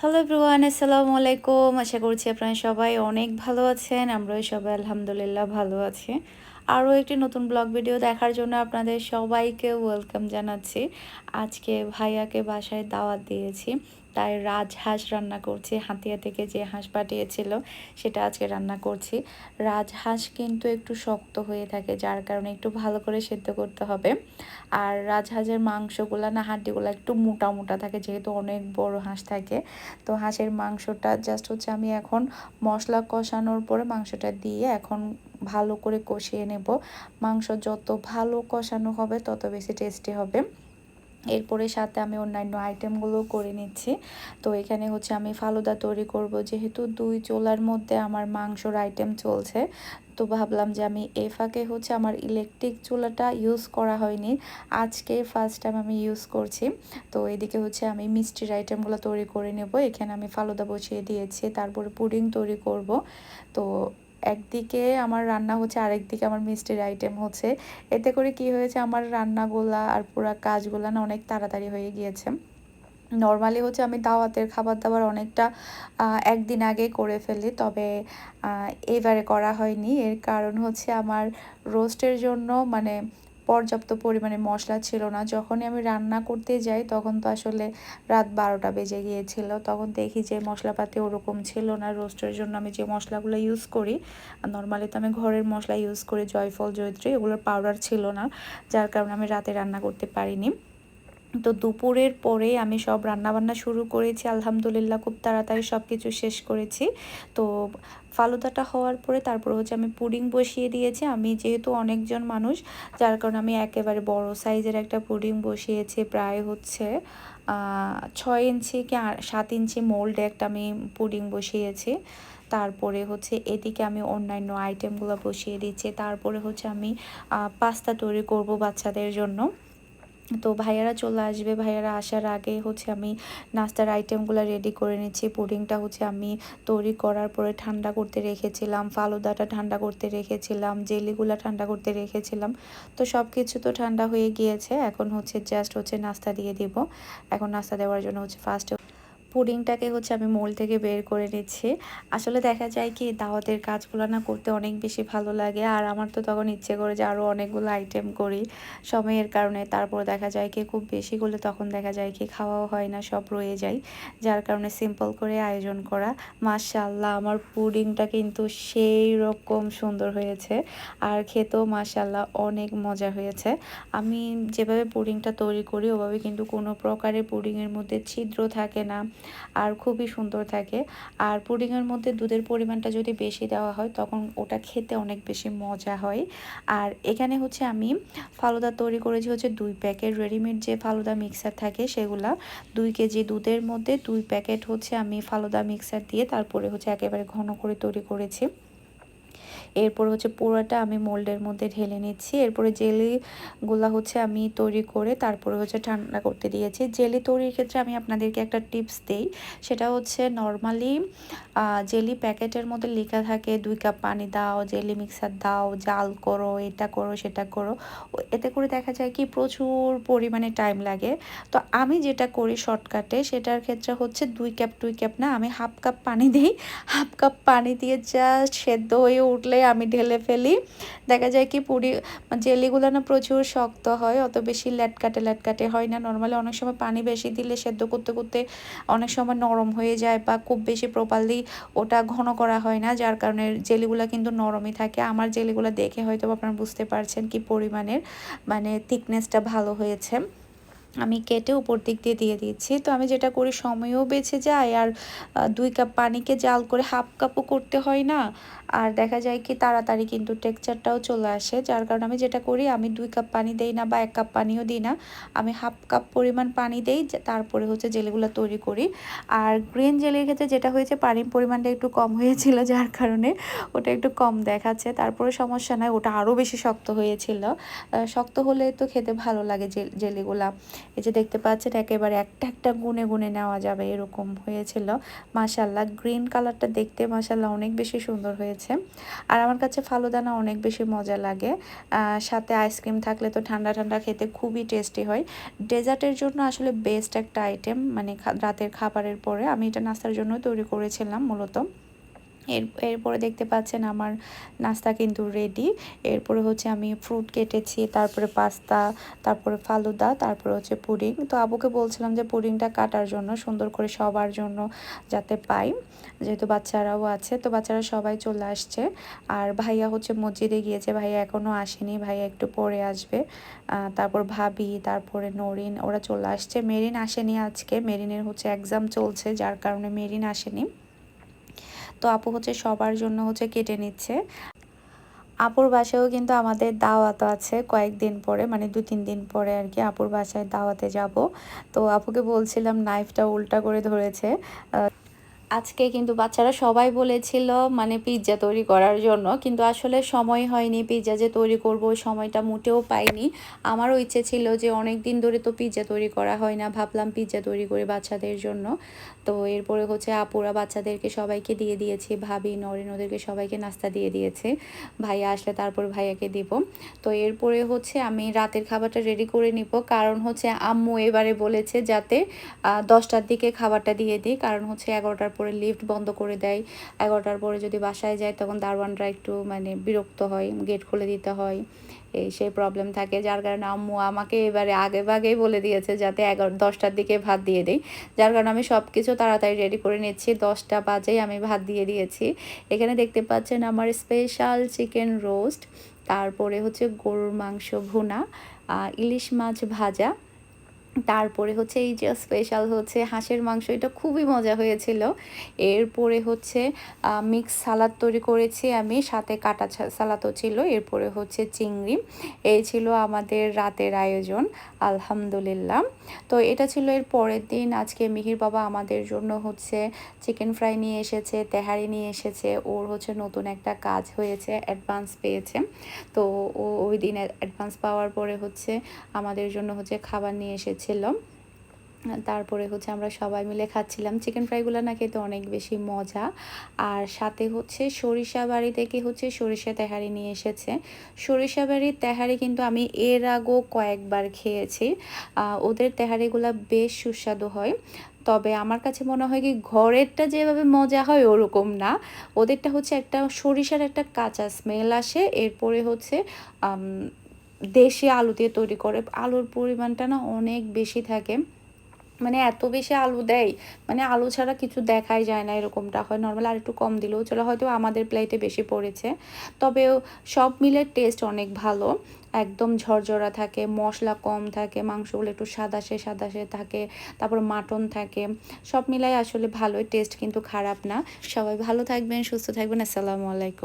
Hello everyone আসসালামু আলাইকুম আশা করছি আপনারা সবাই অনেক ভালো আছেন। আমরাও সবাই আলহামদুলিল্লাহ ভালো আছি। আরও একটি নতুন ব্লগ ভিডিও দেখার জন্য আপনাদের সবাইকে ওয়েলকাম জানাচ্ছি। আজকে ভাইয়াকে বাসায় দাওয়াত দিয়েছি। তাই রাজহাঁস রান্না করছি। হাতিয়া থেকে যে হাঁস পাঠিয়েছিল, সেটা আজকে রান্না করছি। রাজহাঁস কিন্তু একটু শক্ত হয়ে থাকে, যার কারণে একটু ভালো করে সেদ্ধ করতে হবে। আর রাজহাঁসের মাংসগুলো না হাড্ডিগুলো একটু মোটা মোটা থাকে, যেহেতু অনেক বড় হাঁস থাকে। তো হাঁসের মাংসটা জাস্ট হচ্ছে আমি এখন মশলা কষানোর পরে মাংসটা দিয়ে এখন ভালো করে কষিয়ে নেব। মাংস যত ভালো কষানো হবে, তত বেশি টেস্টি হবে। এরপরে সাথে আমি অন্যান্য আইটেমগুলো করে নিচ্ছি। তো এখানে হচ্ছে আমি ফালুদা তৈরি করব, যেহেতু দুই চোলার মধ্যে আমার মাংসর আইটেম চলছে। তো ভাবলাম যে আমি এ ফাঁকে হচ্ছে আমার ইলেকট্রিক চুলাটা ইউজ করা হয়নি। আজকে ফার্স্ট টাইম আমি ইউজ করছি। তো এদিকে হচ্ছে আমি মিষ্টির আইটেমগুলো তৈরি করে নেব। এখানে আমি ফালুদা বসিয়ে দিয়েছি, তারপরে পুডিং তৈরি করব। তো একদিকে আমার রান্না হচ্ছে আরেকদিকে আমার মিষ্টির আইটেম হচ্ছে। এতে করে কি হয়েছে, আমার রান্নাগুলা আর পুরো কাজগুলো না অনেক তাড়াতাড়ি হয়ে গিয়েছে। নর্মালি হচ্ছে আমি দাওয়াতের খাবার দাবার অনেকটা একদিন আগে করে ফেলি, তবে এবারে করা হয়নি। এর কারণ হচ্ছে আমার রোস্টের জন্য মানে পর্যাপ্ত পরিমাণে মশলা ছিল না। যখনই আমি রান্না করতে যাই, তখন তো আসলে রাত বারোটা বেজে গিয়েছিল। তখন দেখি যে মশলাপাতি ওরকম ছিল না। রোস্টের জন্য আমি যে মশলাগুলো ইউজ করি নর্মালি তো আমি ঘরের মশলা ইউজ করি, জয়ফল, জয়ত্রী, এগুলোর পাউডার ছিল না, যার কারণে আমি রাতে রান্না করতে পারিনি। তো দুপুরের পরে আমি সব রান্নাবান্না শুরু করেছি, আলহামদুলিল্লাহ খুব তাড়াতাড়ি সব কিছু শেষ করেছি। তো ফালুদাটা হওয়ার পরে তারপর হচ্ছে আমি পুডিং বসিয়ে দিয়েছি। আমি যেহেতু অনেকজন মানুষ, যার কারণে আমি একেবারে বড় সাইজের একটা পুডিং বসিয়েছি, প্রায় হচ্ছে ছয় ইঞ্চি কি সাত ইঞ্চি মোল্ডে একটা আমি পুডিং বসিয়েছি। তারপরে হচ্ছে এদিকে আমি অন্যান্য আইটেমগুলো বসিয়ে দিচ্ছি। তারপরে হচ্ছে আমি পাস্তা তৈরি করব বাচ্চাদের জন্য। তো ভাইয়ারা চলে আসবে, ভাইয়ারা আসার আগে হচ্ছে আমি নাস্তার আইটেমগুলো রেডি করে নিচ্ছি। পুডিংটা হচ্ছে আমি তৈরি করার পরে ঠান্ডা করতে রেখেছিলাম, ফালুদাটা ঠান্ডা করতে রেখেছিলাম, জেলিগুলো ঠান্ডা করতে রেখেছিলাম। তো সব কিছু তো ঠান্ডা হয়ে গিয়েছে, এখন হচ্ছে জাস্ট হচ্ছে নাস্তা দিয়ে দিব। এখন নাস্তা দেওয়ার জন্য হচ্ছে ফার্স্টে পুডিংটাকে হচ্ছে আমি মোল থেকে বের করে নিচ্ছি। আসলে দেখা যায় কি, দাওয়াতের কাজগুলো না করতে অনেক বেশি ভালো লাগে। আর আমার তো তখন ইচ্ছে করে যে আরও অনেকগুলো আইটেম করি সময়ের কারণে। তারপর দেখা যায় কি, খুব বেশি করলে তখন দেখা যায় কি, খাওয়াও হয় না, সব রয়ে যায়। যার কারণে সিম্পল করে আয়োজন করা। মাশাল্লাহ আমার পুডিংটা কিন্তু সেই রকম সুন্দর হয়েছে। আর খেতেও মাশাল্লাহ অনেক মজা হয়েছে। আমি যেভাবে পুডিংটা তৈরি করি, ওভাবে কিন্তু কোনো প্রকারের পুডিংয়ের মধ্যে ছিদ্র থাকে না। আর খুবই সুন্দর থাকে। আর পুডিংয়ের মধ্যে দুধের পরিমাণটা যদি বেশি দেওয়া হয়, তখন ওটা খেতে অনেক বেশি মজা হয়। আর এখানে হচ্ছে আমি ফালুদা তৈরি করেছি হচ্ছে দুই প্যাকেট। রেডিমেড যে ফালুদা মিক্সার থাকে সেগুলা দুই কেজি দুধের মধ্যে দুই প্যাকেট হচ্ছে আমি ফালুদা মিক্সার দিয়ে তারপরে হচ্ছে একেবারে ঘন করে তৈরি করেছি। এরপর হচ্ছে পুরোটা আমি মোল্ডের মধ্যে ঢেলে নিচ্ছি। এরপরে জেলিগুলা হচ্ছে আমি তৈরি করে তারপরে হচ্ছে ঠান্ডা করতে দিয়েছি। জেলি তৈরির ক্ষেত্রে আমি আপনাদেরকে একটা টিপস দিই। সেটা হচ্ছে নর্মালি জেলি প্যাকেটের মধ্যে লেখা থাকে, দুই কাপ পানি দাও, জেলি মিক্সার দাও, জাল করো, এটা করো, সেটা করো। এতে করে দেখা যায় কি প্রচুর পরিমাণে টাইম লাগে। তো আমি যেটা করি শর্টকাটে সেটার ক্ষেত্রে হচ্ছে দুই কাপ দুই কাপ না, আমি হাফ কাপ পানি দিই। হাফ কাপ পানি দিয়ে জাস্ট সেদ্ধ হয়ে উঠলে আমি ঢেলে ফেলি। দেখা যায় কি পুরি জেলিগুলো না প্রচুর শক্ত হয়, অত বেশি ল্যাটকাটে ল্যাটকাটে হয় না। নর্মালি অনেক সময় পানি বেশি দিলে সেদ্ধ করতে করতে অনেক সময় নরম হয়ে যায় বা খুব বেশি প্রপারলি ওটা ঘন করা হয় না, যার কারণে জেলিগুলো কিন্তু নরমই থাকে। আমার জেলিগুলো দেখে হয়তো আপনারা বুঝতে পারছেন কি পরিমাণের মানে থিকনেসটা ভালো হয়েছে। আমি কেটে উপর দিক দিয়ে দিয়ে দিচ্ছি। তো আমি যেটা করি, সময়ও বেঁচে যায় আর দুই কাপ পানিকে জাল করে হাফ কাপও করতে হয় না। আর দেখা যায় কি, তাড়াতাড়ি কিন্তু টেক্সচারটাও চলে আসে। যার কারণে আমি যেটা করি, আমি দুই কাপ পানি দেই না বা এক কাপ পানিও দিই না। আমি হাফ কাপ পরিমাণ পানি দেই তারপরে হচ্ছে জেলিগুলো তৈরি করি। আর গ্রিন জেলির ক্ষেত্রে যেটা হয়েছে, পানির পরিমাণটা একটু কম হয়েছিল, যার কারণে ওটা একটু কম দেখাচ্ছে। তারপরে সমস্যা নয় ওটা আরও বেশি শক্ত হয়েছিল। শক্ত হলে তো খেতে ভালো লাগে জেলিগুলা। এই যে দেখতে পাচ্ছেন, একেবারে একটা একটা গুনে গুনে নেওয়া যাবে, এরকম হয়েছিল। মাসাল্লাহ গ্রিন কালারটা দেখতে মাসাল্লাহ অনেক বেশি সুন্দর হয়েছে। আর আমার কাছে ফালুদানা অনেক বেশি মজা লাগে। সাথে আইসক্রিম থাকলে তো ঠান্ডা ঠান্ডা খেতে খুবই টেস্টি হয়। ডেজার্টের জন্য আসলে বেস্ট একটা আইটেম মানে রাতের খাবারের পরে। আমি এটা নাস্তার জন্য তৈরি করেছিলাম মূলত। এর, এরপরে দেখতে পাচ্ছেন আমার নাস্তা কিন্তু রেডি এরপরে হচ্ছে আমি ফ্রুট কেটেছি, তারপরে পাস্তা তারপরে ফালুদা, তারপরে হচ্ছে পুডিং তো আবুকে বলছিলাম যে পুডিংটা কাটার জন্য, সুন্দর করে সবার জন্য যাতে পাই। যেহেতু বাচ্চারাও আছে, তো বাচ্চারা সবাই চলে আসছে। আর ভাইয়া হচ্ছে মসজিদে গিয়েছে, ভাইয়া এখনও আসেনি, ভাইয়া একটু পরে আসবে। তারপর ভাবি, তারপরে নরিন, ওরা চলে আসছে। মেরিন আসেনি আজকে, মেরিনের হচ্ছে এক্সাম চলছে, যার কারণে মেরিন আসেনি। তো আপু হচ্ছে সবার জন্য হচ্ছে কেটে নিচ্ছে। আপুর বাসায়ও কিন্তু আমাদের দাওয়াত আছে কয়েকদিন পরে মানে দু তিন দিন পরে আর কি আপুর বাসায় দাওয়াতে যাব। তো আপুকে বলছিলাম নাইফটা উল্টা করে ধরেছে। আজকে কিন্তু বাচ্চারা সবাই বলেছিল মানে পিৎজা তৈরি করার জন্য, কিন্তু আসলে সময় হয়নি পিৎজা যে তৈরি করব সময়টা মোটেও পাইনি। আমারও ইচ্ছে ছিল যে অনেক দিন ধরে তো পিৎজা তৈরি করা হয় না, ভাবলাম পিৎজা তৈরি করে বাচ্চাদের জন্য। তো এরপরে হচ্ছে আপুরা বাচ্চাদেরকে সবাইকে দিয়ে দিয়েছে, ভাবি, নরেন ওদেরকে সবাইকে নাস্তা দিয়ে দিয়েছে। ভাইয়া আসলে তারপর ভাইয়াকে দিব। তো এরপরে হচ্ছে আমি রাতের খাবারটা রেডি করে নিব, কারণ হচ্ছে আম্মু এবারে বলেছে যাতে দশটার দিকে খাবারটা দিয়ে দিই, কারণ হচ্ছে এগারোটার পরে লিফট বন্ধ করে দেয়। এগারোটার পরে যদি বাসায় যায়, তখন দারোয়ানরা একটু মানে বিরক্ত হয় গেট খুলে দিতে হয়। এই সেই প্রবলেম থাকে। যার কারণে আম্মু আমাকে এবারে আগে ভাগেই বলে দিয়েছে যাতে এগারো, দশটার দিকে ভাত দিয়ে দিই। যার কারণে আমি সব কিছু তাড়াতাড়ি রেডি করে নিচ্ছি। দশটা বাজেই আমি ভাত দিয়ে দিয়েছি। এখানে দেখতে পাচ্ছেন আমার স্পেশাল চিকেন রোস্ট তারপরে হচ্ছে গরুর মাংস ভুনা ইলিশ মাছ ভাজা তারপরে হচ্ছে এই যে স্পেশাল হচ্ছে হাঁসের মাংস, এটা খুবই মজা হয়েছিল। এরপরে হচ্ছে মিক্স সালাদ তৈরি করেছি আমি, সাথে কাটা সালাদও ছিল। এরপরে হচ্ছে চিংড়ি। এই ছিল আমাদের রাতের আয়োজন, আলহামদুলিল্লাহ। তো এটা ছিল এর পরের দিন। আজকে মিহির বাবা আমাদের জন্য হচ্ছে চিকেন ফ্রাই নিয়ে এসেছে, তেহারি নিয়ে এসেছে। ওর হচ্ছে নতুন একটা কাজ হয়েছে অ্যাডভান্স পেয়েছে। তো ও ওই দিন অ্যাডভান্স পাওয়ার পরে হচ্ছে আমাদের জন্য হচ্ছে খাবার নিয়ে এসেছে। ছিল তারপরে হচ্ছে আমরা সবাই মিলে খাচ্ছিলাম। চিকেন ফ্রাইগুলো না খেতে অনেক বেশি মজা। আর সাথে হচ্ছে সরিষা বাড়ি থেকে হচ্ছে সরিষা তেহারি নিয়ে এসেছে। সরিষা বাড়ির তেহারি কিন্তু আমি এর আগেও কয়েকবার খেয়েছি। ওদের তেহারিগুলো বেশ সুস্বাদু হয়। তবে আমার কাছে মনে হয় কি ঘরেরটা যেভাবে মজা হয় ওরকম না। ওদেরটা হচ্ছে একটা সরিষার একটা কাঁচা স্মেল আসে। এরপরে হচ্ছে দেশি আলু দিয়ে তৈরি করে, আলুর পরিমাণটা না অনেক বেশি থাকে। মানে এত বেশি আলু দেয় মানে আলু ছাড়া কিছু দেখাই যায় না এরকমটা হয়। নর্মাল আর একটু কম দিলেও চলে, হয়তো আমাদের প্লেটে বেশি পড়েছে। তবেও সব মিলে টেস্ট অনেক ভালো। একদম ঝরঝরা থাকে, মশলা কম থাকে, মাংসগুলো একটু সাদাসে সাদাসে থাকে, তারপর মাটন থাকে। সব মিলাই আসলে ভালোই টেস্ট কিন্তু খারাপ না। সবাই ভালো থাকবেন, সুস্থ থাকবেন, আসসালামু আলাইকুম।